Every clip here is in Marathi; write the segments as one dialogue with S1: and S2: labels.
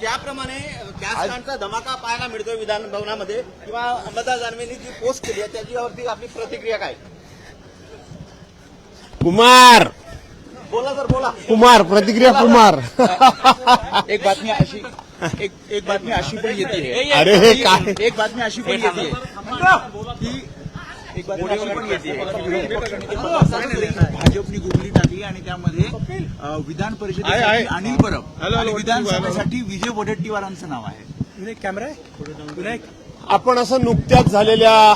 S1: ज्याप्रमाणे कॅस्टांचा धमाका पाहायला मिळतोय विधान भवनामध्ये किंवा अंबादास दानवेंनी जी पोस्ट केली आहे त्याच्यावरती आपली प्रतिक्रिया काय?
S2: कुमार!
S1: बोला सर बोला.
S2: कुमार प्रतिक्रिया कुमार.
S3: एक बातमी अशी एक एक बातमी अशी पण येते.
S2: अरे हे काय?
S3: एक बातमी अशी पण येते. की भाजपने गुगली टाकली आणि त्यामध्ये विधान परिषदेसाठी अनिल परब आणि विधानसभेसाठी विजय वडेट्टीवारांचं नाव आहे.
S2: आपण असं नुकत्याच झालेल्या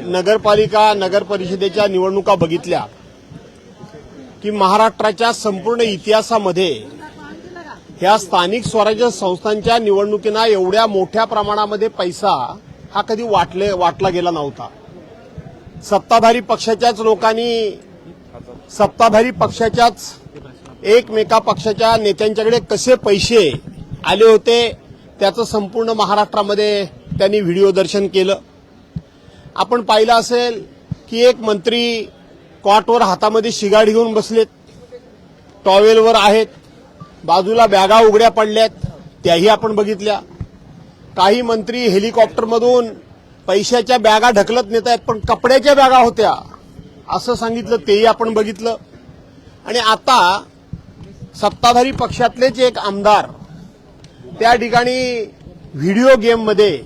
S2: नगरपालिका नगर परिषदेच्या निवडणुका बघितल्या की महाराष्ट्राच्या संपूर्ण इतिहासामध्ये ह्या स्थानिक स्वराज्य संस्थांच्या निवडणुकींना एवढ्या मोठ्या प्रमाणामध्ये पैसा हा कधी वाटले वाटला गेला नव्हता. सत्ताधारी पक्षाच्याच लोकांनी सत्ताधारी पक्षाच्याच एकमेका पक्षाच्या नेत्यांच्याकडे कसे पैसे आले होते त्याचं संपूर्ण महाराष्ट्रामध्ये त्यांनी व्हिडिओ दर्शन केलं. आपण पाहिलं असेल की एक मंत्री कॉटवर हातामध्ये शिगाड घेऊन बसलेत टॉवेलवर आहेत बाजूला बॅगा उघड्या पडल्यात त्याही आपण बघितल्या. काही मंत्री हेलिकॉप्टरमधून पैशाच्या बॅगा ढकलत नेत आहेत पण कपड्याच्या बॅगा होत्या. असं सांगितलं तेही आपण बघितलं. आणि आता सत्ताधारी पक्षातलेच एक आमदार त्या ठिकाणी व्हिडिओ गेममध्ये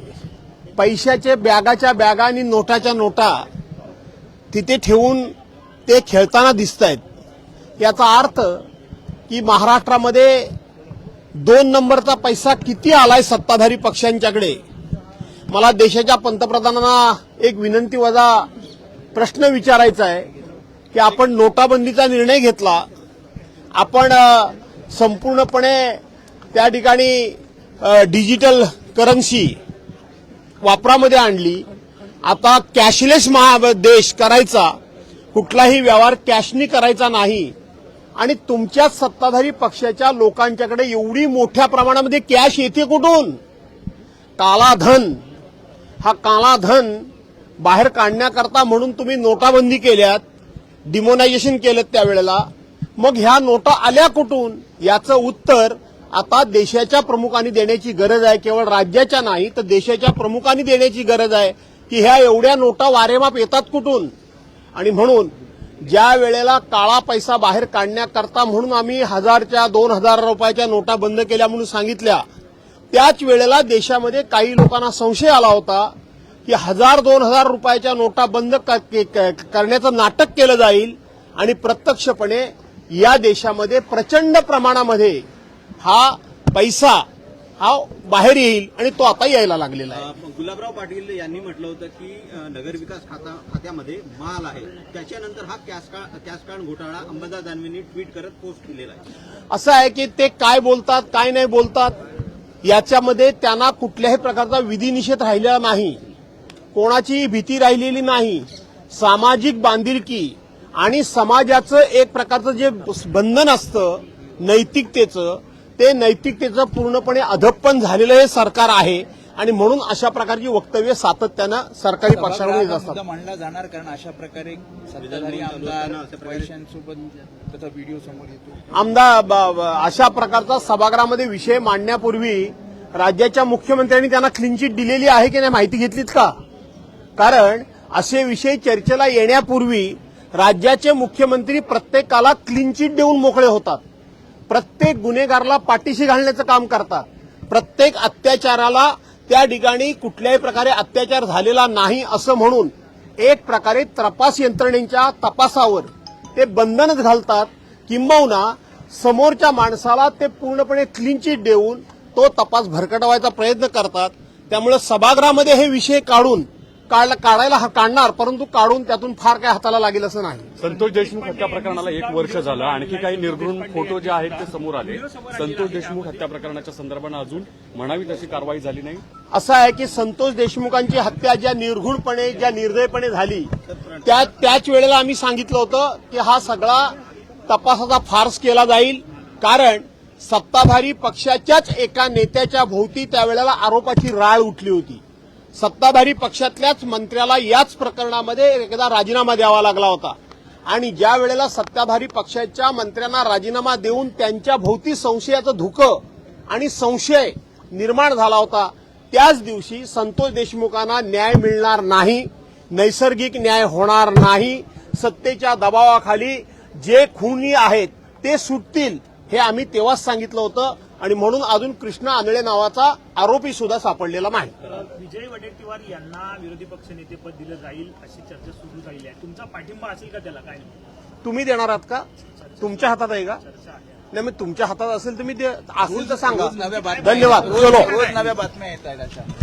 S2: पैशाचे बॅगाच्या बॅगा आणि नोटाच्या नोटा तिथे ठेवून ते खेळताना दिसत आहेत याचा अर्थ की महाराष्ट्रामध्ये दोन नंबरचा पैसा किती आलाय सत्ताधारी पक्षांच्याकडे? मला देशाच्या पंतप्रधानांना एक विनंती वजा प्रश्न विचारायचा आहे की आपण नोटाबंदीचा निर्णय घेतला आपण संपूर्णपणे त्या ठिकाणी डिजिटल करन्सी वापरामध्ये आणली. आता कॅशलेस महा देश करायचा कुठलाही व्यवहार कॅशनी करायचा नाही. आणि तुमच्याच सत्ताधारी पक्षाच्या लोकांच्याकडे एवढी मोठ्या प्रमाणामध्ये कॅश येते कुठून? कालाधन हा काला धन बाहेर काढण्याकरता म्हणून तुम्ही नोटाबंदी केल्यात डिमोनायझेशन केलं त्यावेळेला. मग ह्या नोटा आल्या कुठून? याचं उत्तर आता देशाच्या प्रमुखांनी देण्याची गरज आहे. केवळ राज्याच्या नाही तर देशाच्या प्रमुखांनी देण्याची गरज आहे. की ह्या एवढ्या नोटा वारेमाप येतात कुठून? आणि म्हणून ज्या वेळेला काळा पैसा बाहेर काढण्याकरता म्हणून आम्ही हजारच्या दोन हजार रुपयाच्या नोटा बंद केल्या म्हणून सांगितल्या त्याच वेळेला देशामध्ये काही लोकांना संशय आला होता की हजार दोन हजार रुपयाच्या नोटा बंद करण्याचं नाटक केलं जाईल आणि प्रत्यक्षपणे या देशामध्ये प्रचंड प्रमाणामध्ये हा पैसा हा बाहेर येईल आणि तो आता यायला लागलेला आहे.
S1: गुलाबराव पाटील यांनी म्हटलं होतं की नगरविकास खाता खात्यामध्ये माल आहे. त्याच्यानंतर हा कॅश का- कॅश कार्ड घोटाळा अंबादास दानवेंनी ट्विट करत पोस्ट केलेला आहे.
S2: असं आहे की ते काय बोलतात काय नाही बोलतात? याच्यामध्ये त्यांना कुठल्याही प्रकारचा विधिनिषेध राहिलेला नाही. कोणाची भीती राहिलेली नाही. सामाजिक बांधिलकी आणि समाजाचं एक प्रकारचं जे बंधन असतं नैतिकतेचं ते नैतिकतेचं पूर्णपणे अधप्पन झालेलं हे सरकार आहे. आणि म्हणून अशा प्रकारची वक्तव्य सातत्यानं सरकारी पक्षाकडून येत असतात
S3: मांडला जाणार कारण अशा प्रकारे सत्ताधारी आमदार पैशांसोबत त्याचा व्हिडिओ समोर येतो.
S2: आमदार अशा प्रकारचा सभागृहामध्ये विषय मांडण्यापूर्वी राज्याच्या मुख्यमंत्र्यांनी त्यांना क्लीन चिट दिलेली आहे की नाही माहिती घेतलीत का? कारण असे विषय चर्चेला येण्यापूर्वी राज्याचे मुख्यमंत्री प्रत्येकाला क्लीन चिट देऊन मोकळे होतात. प्रत्येक गुन्हेगाराला पाठीशी घालण्याचं काम करतात. प्रत्येक अत्याचाराला त्या ठिकाणी कुठल्याही प्रकारे अत्याचार झालेला नाही असं म्हणून एक प्रकारे तपास यंत्रणेच्या तपासावर ते बंधनच घालतात किंबहुना समोरच्या माणसाला ते पूर्णपणे क्लीन चिट देऊन तो तपास भरकटवायचा प्रयत्न करतात. त्यामुळे सभागृहामध्ये हे विषय काढून काढायला हा काढणार परंतु काढून त्यातून फार काय हाताला लागेल असं नाही.
S4: संतोष देशमुख हत्या प्रकरणाला एक वर्ष झालं. आणखी काही निर्घृण फोटो जे आहेत ते समोर आले. संतोष देशमुख हत्या प्रकरणाच्या संदर्भानं अजून म्हणावी तशी कारवाई झाली नाही.
S2: असं आहे की संतोष देशमुखांची हत्या ज्या निर्घुणपणे ज्या निर्दयपणे झाली त्या त्याच वेळेला आम्ही सांगितलं होतं की हा सगळा तपासाचा फार्स केला जाईल. कारण सत्ताधारी पक्षाच्याच एका नेत्याच्या भोवती त्यावेळेला आरोपाची राळ उठली होती. सत्ताधारी पक्षातल्याच मंत्र्याला याच प्रकरणामध्ये एकदा राजीनामा द्यावा लागला होता. आणि ज्या वेळेला सत्ताधारी पक्षाच्या मंत्र्यांना राजीनामा देऊन त्यांच्या भोवती संशयाचं धुकं आणि संशय निर्माण झाला होता त्याच दिवशी संतोष देशमुखांना न्याय मिळणार नाही नैसर्गिक न्याय होणार नाही सत्तेच्या दबावाखाली जे खुनी आहेत ते सुटतील हे आम्ही तेव्हाच सांगितलं होतं. आणि म्हणून अजून कृष्णा आंधळे नावाचा आरोपी सुद्धा सापडलेला नाही.
S5: विजय वडेट्टीवार यांना विरोधी पक्षनेतेपद दिलं जाईल अशी चर्चा सुरू झालेली आहे. तुमचा पाठिंबा असेल का त्याला? काय?
S2: तुम्ही देणार आहात का? तुमच्या हातात आहे का?
S5: चर्चा आहे.
S2: नाही मग तुमच्या हातात असेल तुम्ही ते असेल तर सांगा.
S3: रोज नव्या बातम्या
S2: धन्यवाद.
S3: रोज-
S2: चलो.
S3: नव्या बातम्या येत आहेत अशा.